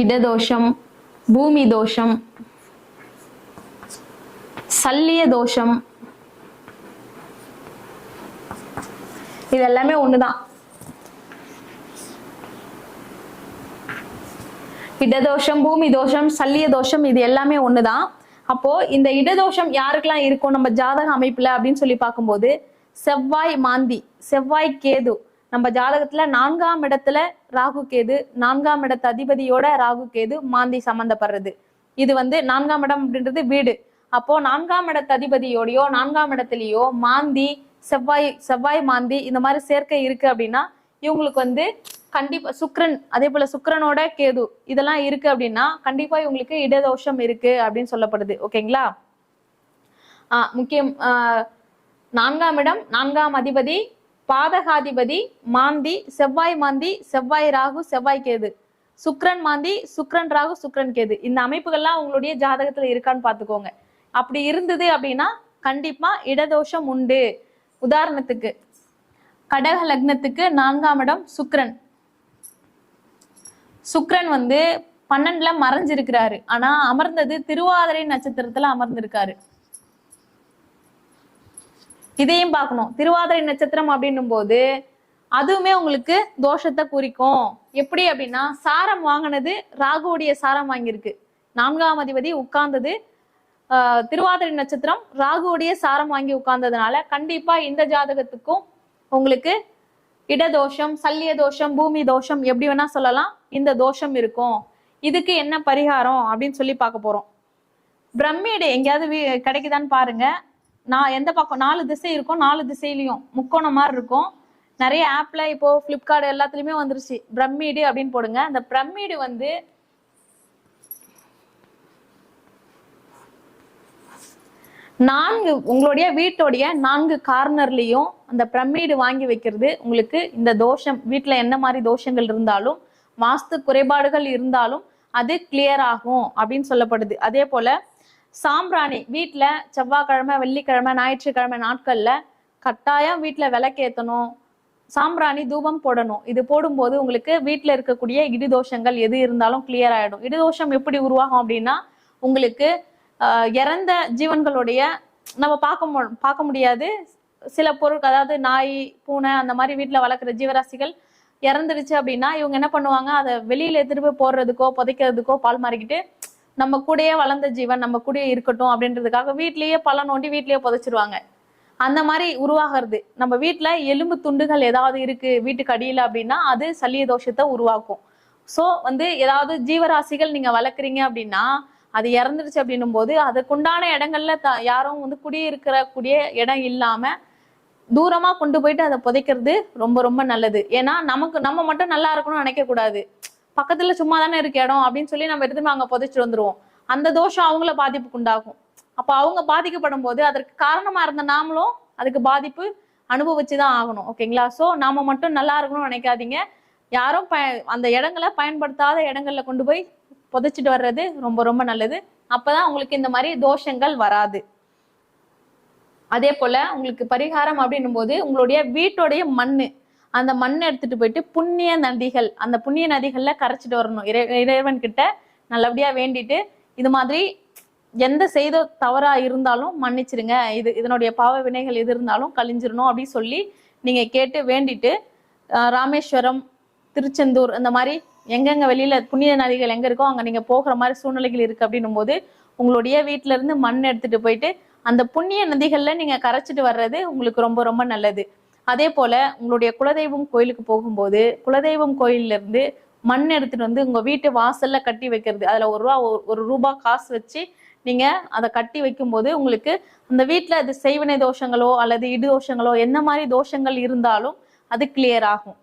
இடதோஷம் பூமி தோஷம் சல்லிய தோஷம் இது எல்லாமே ஒண்ணுதான். இடதோஷம் பூமி தோஷம் சல்லிய தோஷம் இது எல்லாமே ஒண்ணுதான். அப்போ இந்த இடதோஷம் யாருக்கெல்லாம் இருக்கும்? நம்ம ஜாதக அமைப்புல அப்படின்னு சொல்லி பார்க்கும்போது செவ்வாய் மாந்தி செவ்வாய் கேது நம்ம ஜாதகத்துல நான்காம் இடத்துல ராகு கேது நான்காம் இடத்து அதிபதியோட ராகு கேது மாந்தி சம்மந்தப்படுறது இது வந்து நான்காம் இடம் அப்படின்றது வீடு. அப்போ நான்காம் இடத்து அதிபதியோடையோ நான்காம் இடத்துலயோ மாந்தி செவ்வாய் செவ்வாய் மாந்தி இந்த மாதிரி சேர்க்கை இருக்கு அப்படின்னா இவங்களுக்கு வந்து கண்டிப்பா சுக்ரன் அதே போல சுக்ரனோட கேது இதெல்லாம் இருக்கு அப்படின்னா கண்டிப்பா இவங்களுக்கு இடதோஷம் இருக்கு அப்படின்னு சொல்லப்படுது. ஓகேங்களா? ஆஹ் முக்கியம் ஆஹ் நான்காம் இடம் நான்காம் அதிபதி பாதகாதிபதி மாந்தி செவ்வாய் மாந்தி செவ்வாய் ராகு செவ்வாய் கேது. சுக்ரன் மாந்தி சுக்ரன் ராகு சுக்ரன் கேது. இந்த அமைப்புகள்லாம் உங்களுடைய ஜாதகத்துல இருக்கான்னு பாத்துக்கோங்க. அப்படி இருந்தது அப்படின்னா கண்டிப்பா இடதோஷம் உண்டு. உதாரணத்துக்கு கடக லக்னத்துக்கு நான்காம் இடம் சுக்ரன் சுக்ரன் வந்து பன்னெண்டுல மறைஞ்சிருக்கிறாரு. ஆனா அமர்ந்தது திருவாதிரை நட்சத்திரத்துல அமர்ந்திருக்காரு. இதையும் பார்க்கணும். திருவாதிரை நட்சத்திரம் அப்படின்னும் போது அதுவுமே உங்களுக்கு தோஷத்தை குறிக்கும். எப்படி அப்படின்னா சாரம் வாங்கினது ராகுவுடைய சாரம் வாங்கியிருக்கு. நான்காம் அதிபதி உட்கார்ந்தது திருவாதிரை நட்சத்திரம் ராகுவுடைய சாரம் வாங்கி உட்கார்ந்ததுனால கண்டிப்பா இந்த ஜாதகத்துக்கும் உங்களுக்கு இடதோஷம் சல்லிய தோஷம் பூமி தோஷம் எப்படி வேணா சொல்லலாம் இந்த தோஷம் இருக்கும். இதுக்கு என்ன பரிகாரம் அப்படின்னு சொல்லி பார்க்க போறோம். பிரம்மீடு எங்கேயாவது கிடைக்குதான்னு பாருங்க. நான் எந்த பக்கம் நாலு திசை இருக்கும் நாலு திசையிலையும் முக்கோணம் மாதிரி இருக்கும். நிறைய ஆப்ல இப்போ ஃப்ளிப்கார்ட் எல்லாத்துலயுமே வந்துருச்சு. பிரம்மீடு அப்படின்னு போடுங்க. அந்த பிரம்மீடு வந்து நான்கு உங்களுடைய வீட்டோடைய நான்கு கார்னர்லயும் அந்த பிரமிடு வாங்கி வைக்கிறது உங்களுக்கு இந்த தோஷம் வீட்டுல என்ன மாதிரி தோஷங்கள் இருந்தாலும் வாஸ்து குறைபாடுகள் இருந்தாலும் அது கிளியர் ஆகும் அப்படின்னு சொல்லப்படுது. அதே போல சாம்பிராணி வீட்டில் செவ்வாய்க்கிழமை வெள்ளிக்கிழமை ஞாயிற்றுக்கிழமை நாட்களில் கட்டாயம் வீட்டில் விளக்கேற்றணும் சாம்பிராணி தூபம் போடணும். இது போடும்போது உங்களுக்கு வீட்டில் இருக்கக்கூடிய இடிதோஷங்கள் எது இருந்தாலும் கிளியர் ஆகிடும் இடிதோஷம் எப்படி உருவாகும் அப்படின்னா உங்களுக்கு இறந்த ஜீவன்களுடைய நம்ம பார்க்க மு- பார்க்க முடியாது. சில பொருட்கள் அதாவது நாய் பூனை அந்த மாதிரி வீட்டில் வளர்க்குற ஜீவராசிகள் இறந்துடுச்சு அப்படின்னா இவங்க என்ன பண்ணுவாங்க? அதை வெளியில எடுத்துட்டு போய் போடுறதுக்கோ புதைக்கிறதுக்கோ பால் மாறிக்கிட்டு நம்ம கூடயே வளர்ந்த ஜீவன் நம்ம கூடயே இருக்கட்டும் அப்படின்றதுக்காக வீட்லயே பழம் நோண்டி வீட்லயே புதைச்சிருவாங்க. அந்த மாதிரி உருவாகிறது. நம்ம வீட்டுல எலும்பு துண்டுகள் ஏதாவது இருக்கு வீட்டுக்கு அடியில அப்படின்னா அது சளிய தோஷத்தை உருவாக்கும். சோ வந்து ஏதாவது ஜீவராசிகள் நீங்க வளர்க்குறீங்க அப்படின்னா அது இறந்துருச்சு அப்படின்னும் போது அதுக்குண்டான இடங்கள்ல த யாரும் வந்து குடியிருக்கிற கூடிய இடம் இல்லாம தூரமா கொண்டு போயிட்டு அதை புதைக்கிறது ரொம்ப ரொம்ப நல்லது. ஏன்னா நமக்கு நம்ம மட்டும் நல்லா இருக்கணும்னு நினைக்க கூடாது பக்கத்துல சும்மா தானே இருக்க இடம் அப்படின்னு சொல்லி நம்ம எடுத்துட்டு அங்க புதைச்சிட்டு வந்துருவோம். அந்த தோஷம் அவங்கள பாதிப்புக்கு உண்டாகும். அப்ப அவங்க பாதிக்கப்படும் போது அதற்கு காரணமா இருந்த நாமளும் அதுக்கு பாதிப்பு அனுபவிச்சுதான் ஆகணும். ஓகேங்களா? சோ நாம மட்டும் நல்லா இருக்கணும்னு நினைக்காதீங்க. யாரும் ப அந்த இடங்களை பயன்படுத்தாத இடங்கள்ல கொண்டு போய் புதைச்சிட்டு வர்றது ரொம்ப ரொம்ப நல்லது. அப்பதான் உங்களுக்கு இந்த மாதிரி தோஷங்கள் வராது. அதே போல உங்களுக்கு பரிகாரம் அப்படின்னும் போது உங்களுடைய வீட்டுடைய மண்ணு அந்த மண்ணை எடுத்துட்டு போயிட்டு புண்ணிய நதிகள் அந்த புண்ணிய நதிகள்ல கரைச்சிட்டு வரணும். இறை இறைவன் கிட்ட நல்லபடியா வேண்டிட்டு இது மாதிரி எந்த செய்த தவறா இருந்தாலும் மன்னிச்சிருங்க. இது இதனுடைய பாவ வினைகள் எது இருந்தாலும் கழிஞ்சிடணும் அப்படின்னு சொல்லி நீங்க கேட்டு வேண்டிட்டு ராமேஸ்வரம் திருச்செந்தூர் இந்த மாதிரி எங்கெங்க வெளியில புண்ணிய நதிகள் எங்க இருக்கோ அங்க நீங்க போகிற மாதிரி சூழ்நிலைகள் இருக்கு அப்படின்னும் போது உங்களுடைய வீட்டுல இருந்து மண் எடுத்துட்டு போயிட்டு அந்த புண்ணிய நதிகள்ல நீங்க கரைச்சிட்டு வர்றது உங்களுக்கு ரொம்ப ரொம்ப நல்லது. அதே போல உங்களுடைய குலதெய்வம் கோயிலுக்கு போகும்போது குலதெய்வம் கோயில்ல இருந்து மண் எடுத்துட்டு வந்து உங்க வீட்டு வாசல்ல கட்டி வைக்கிறது. அதுல ஒரு ரூபா ஒரு- ஒரு ரூபா காசு வச்சு நீங்க அதை கட்டி வைக்கும்போது உங்களுக்கு அந்த வீட்டுல அது செய்வினை தோஷங்களோ அல்லது இடு தோஷங்களோ என்ன மாதிரி தோஷங்கள் இருந்தாலும் அது கிளியர் ஆகும்.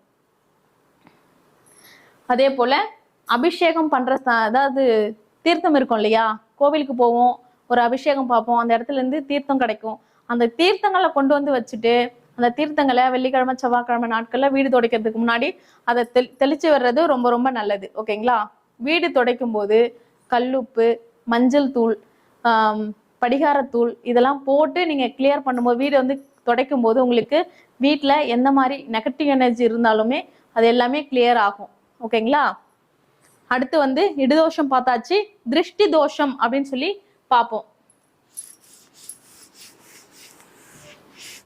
அதே போல அபிஷேகம் பண்ற அதாவது தீர்த்தம் இருக்கும் இல்லையா? கோவிலுக்கு போவோம் ஒரு அபிஷேகம் பார்ப்போம். அந்த இடத்துல இருந்து தீர்த்தம் கிடைக்கும். அந்த தீர்த்தங்களை கொண்டு வந்து வச்சுட்டு அந்த தீர்த்தங்களை வெள்ளிக்கிழமை செவ்வாய்க்கிழமை நாட்கள்ல வீடு துடைக்கிறதுக்கு முன்னாடி அதை தெளி தெளிச்சு வர்றது ரொம்ப ரொம்ப நல்லது. ஓகேங்களா? வீடு துடைக்கும் போது கல்லுப்பு மஞ்சள் தூள் படிகாரத்தூள் இதெல்லாம் போட்டு நீங்க கிளியர் பண்ணும்போது வீடு வந்து துடைக்கும் போது உங்களுக்கு வீட்டில் எந்த மாதிரி நெகட்டிவ் எனர்ஜி இருந்தாலுமே அது எல்லாமே கிளியர் ஆகும். ஓகேங்களா? அடுத்து வந்து இடுதோஷம் பார்த்தாச்சு திருஷ்டி தோஷம் அப்படின்னு சொல்லி பார்ப்போம்.